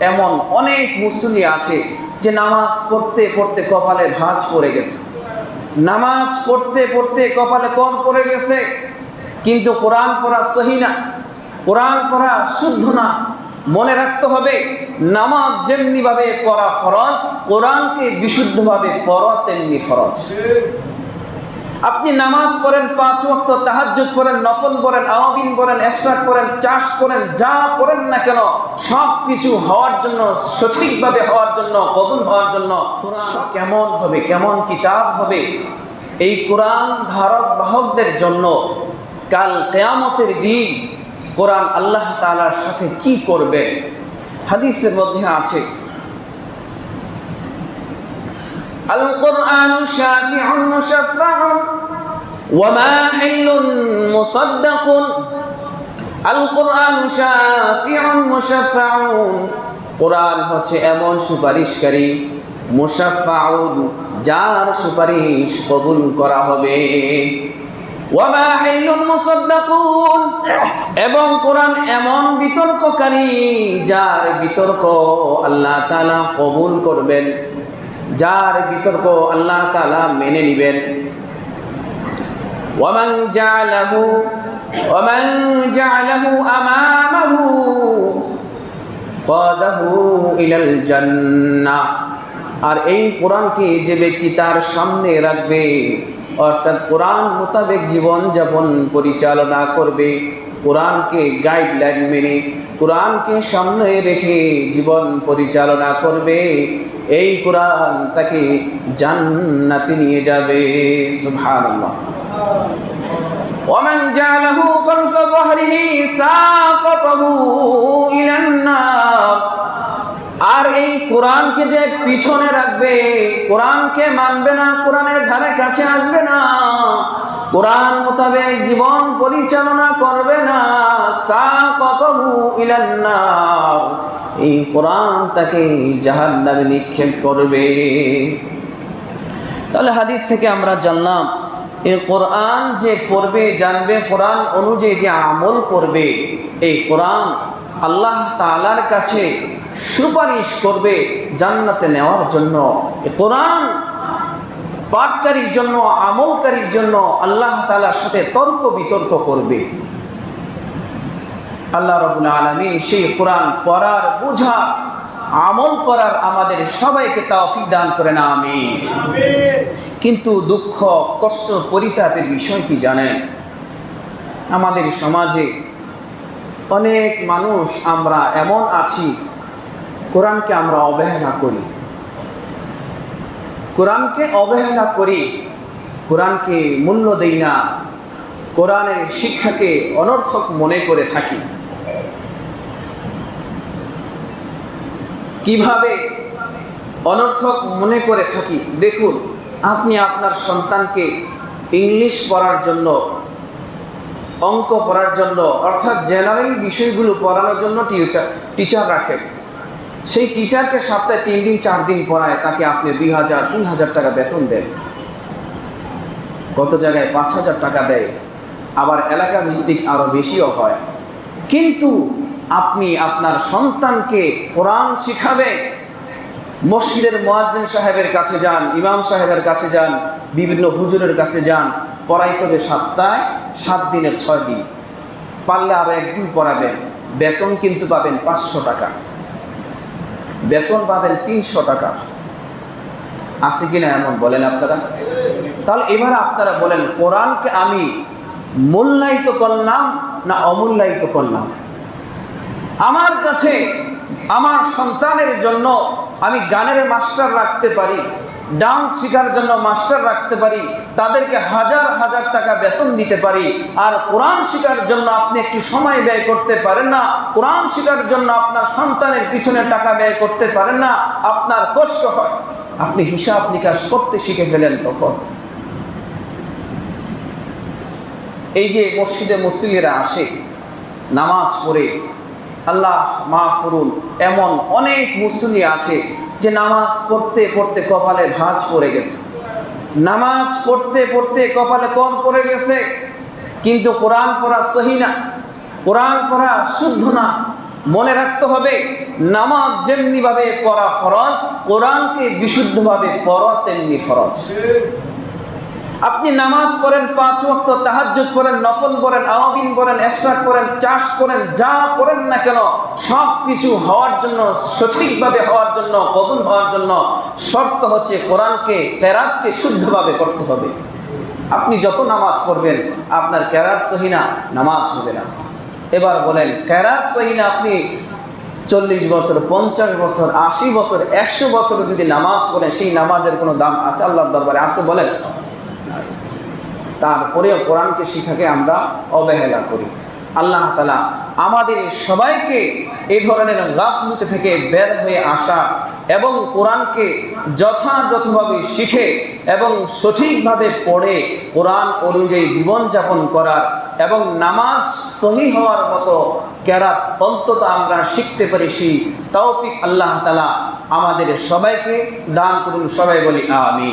এমন অনেক মুসলি আছে যে নামাজ পড়তে পড়তে কপালে ভাঁজ পড়ে গেছে। নামাজ পড়তে পড়তে কপালে কম পড়ে গেছে, কিন্তু কোরআন পড়া সহি না। কোরআন পড়া শুদ্ধ না। মনে রাখতে হবে, নামাজ যেমনি ভাবে পড়া ফরজ, কোরআনকে বিশুদ্ধভাবে পড়া তেমনি ফরজ। আপনি নামাজ পড়েন পাঁচ ওয়াক্ত, তাহাজ্জুদ পড়েন, নফল পড়েন, আওয়াবিন পড়েন, এশরাক করেন চাষ করেন, যা করেন না কেন সব কিছু হওয়ার জন্য, সঠিকভাবে হওয়ার জন্য, কবুল হওয়ার জন্য কেমন হবে, কেমন কিতাব হবে? এই কোরআন ধারক বাহকদের জন্য কাল কেয়ামতের দিন কোরআন আল্লাহ তালার সাথে কি করবে? হাদিসের মধ্যে আছে القرآن شافع مشفع وماحل مصدق القرآن شافع مشفع কোরআন হচ্ছে এমন সুপারিশকারী মুশাফাউন যার সুপারিশ কবুল করা হবে ওয়ামাহিলুন মুসাদ্দাকুন এবং কোরআন এমন বিতর্ককারী যার বিতর্ক আল্লাহ তাআলা কবুল করবেন যার বিতর্ক আল্লাহ তালা মেনে নেবেন। আর এই কোরআনকে যে ব্যক্তি তার সামনে রাখবে, অর্থাৎ কোরআন মোতাবেক জীবন যাপন পরিচালনা করবে, কোরআনকে গাইডলাইন মেনে, কোরআনকে সামনে রেখে জীবন পরিচালনা করবে এই কোরআন তাকে জান্নাতে নিয়ে যাবে সুবহানাল্লাহ ومن جعله خلف ظهره ساقطه إلى النار আর এই কোরআনকে যে পিছনে রাখবে কোরআনকে মানবে না কোরআনের ধারে কাছে আসবে না কোরআন মোতাবেক জীবন পরিচালনা করবে না সাকাতাহু ইলান নার এই কোরআন তাকে জাহান্নামে নিক্ষেপ করবে। তাহলে হাদিস থেকে আমরা জানলাম, এই কোরআন যে পড়বে, জানবে, কোরআন অনুযায়ী যে আমল করবে, এই কোরআন আল্লাহ তালার কাছে সুপারিশ করবে জান্নাতে নেওয়ার জন্য। কোরআন পাঠকারীর জন্য, আমলকারীর জন্য আল্লাহ তালার সাথে তর্ক বিতর্ক করবে। আল্লাহ রবুল আলমী সেই কোরআন পড়ার, বোঝা, আমল করার আমাদের সবাইকে তৌফিক দান করে না আমি কিন্তু দুঃখ, কষ্ট, পরিতাপের বিষয় কি জানেন? আমাদের সমাজে অনেক মানুষ, আমরা এমন আছি, কোরআনকে আমরা অবহেলা করি। কোরআনকে অবহেলা করি, কোরআনকে মূল্য দেই না, কোরআনের শিক্ষাকে অনর্থক মনে করে থাকি। কীভাবে অনর্থক মনে করে থাকি? দেখুন, আপনি আপনার সন্তানকে ইংলিশ পড়ার জন্য, অঙ্ক পড়ার জন্য, অর্থাৎ জেনারেল বিষয়গুলো পড়ানোর জন্য টিচার টিচার রাখেন। সেই টিচারকে সপ্তাহে তিন দিন, চার দিন পড়ায়, তাকে আপনি দুই হাজার, তিন হাজার টাকা বেতন দেন। কত জায়গায় পাঁচ হাজার টাকা দেয়। আবার এলাকা ভিত্তিক আরও বেশিও হয়। কিন্তু আপনি আপনার সন্তানকে কোরআন শিখাবে। মসজিদের মোয়াজ্জেন সাহেবের কাছে যান, ইমাম সাহেবের কাছে যান, বিভিন্ন হুজুরের কাছে যান পড়াইতে হবে সপ্তাহে সাত দিনের ছয় দিন। পারলে আরও একদিন পড়াবেন, বেতন কিন্তু পাবেন পাঁচশো টাকা। বেতন পাবেন তিনশো টাকা। আছে কিনা এমন বলেন আপনারা? তাহলে এবার আপনারা বলেন, কোরআনকে আমি মূল্যায়িত করলাম না অমূল্যায়িত করলাম? আমার কাছে, আমার সন্তানের জন্য আমি গানের মাস্টার রাখতে পারি, ডান্স শেখার জন্য মাস্টার রাখতে পারি, তাদেরকে হাজার হাজার টাকা বেতন দিতে পারি, আর কোরআন শেখার জন্য আপনি একটু সময় ব্যয় করতে পারেন না, কোরআন শেখার জন্য আপনার সন্তানের পিছনে টাকা ব্যয় করতে পারেন না, আপনার কষ্ট হয়। আপনি হিসাব নিকাশ করতে শিখে ফেলেন তখন। এই যে মসজিদে মুসলিমেরা আসে, নামাজ পড়ে আল্লাহ মাফ করুন। এমন অনেক মুসলি আছে যে নামাজ পড়তে পড়তে কপালে ভাঁজ পড়ে গেছে। নামাজ পড়তে পড়তে কপালে কম পড়ে গেছে, কিন্তু কোরআন পড়া সহি না। কোরআন পড়া শুদ্ধ না। মনে রাখতে হবে, নামাজ যেমনিভাবে পড়া ফরজ, কোরআনকে বিশুদ্ধভাবে পড়া তেমনি ফরজ। আপনি নামাজ পড়েন পাঁচ ওয়াক্ত, তাহাজ্জুদ করেন নফল করেন আওয়াবিন করেন এশরাক করেন চাষ করেন, যা করেন না কেন সব কিছু হওয়ার জন্য, সঠিকভাবে হওয়ার জন্য, কবুল হওয়ার জন্য শর্ত হচ্ছে কোরআনকে, কেরাতকে শুদ্ধভাবে করতে হবে। আপনি যত নামাজ পড়বেন, আপনার কেরাত সহিনা নামাজ হবে না। এবার বলেন, কেরাত সহিনা আপনি চল্লিশ বছর, পঞ্চাশ বছর, আশি বছর, একশো বছর যদি নামাজ পড়েন, সেই নামাজের কোনো দাম আছে? আল্লাহর দরবারে আছে বলেন। তারপরেও কোরআনকে শিখাকে আমরা অবহেলা করি। আল্লাহ তালা আমাদের সবাইকে এই ধরনের গাফলুতে থেকে বের হয়ে আসা এবং কোরআনকে যথাযথভাবে শিখে এবং সঠিকভাবে পড়ে কোরআন অনুযায়ী জীবনযাপন করার এবং নামাজ সহি হওয়ার মতো ক্যারাত অন্তত আমরা শিখতে পারি সেই তৌফিক আল্লাহ তালা আমাদের সবাইকে দান করুন, সবাই বলি আমি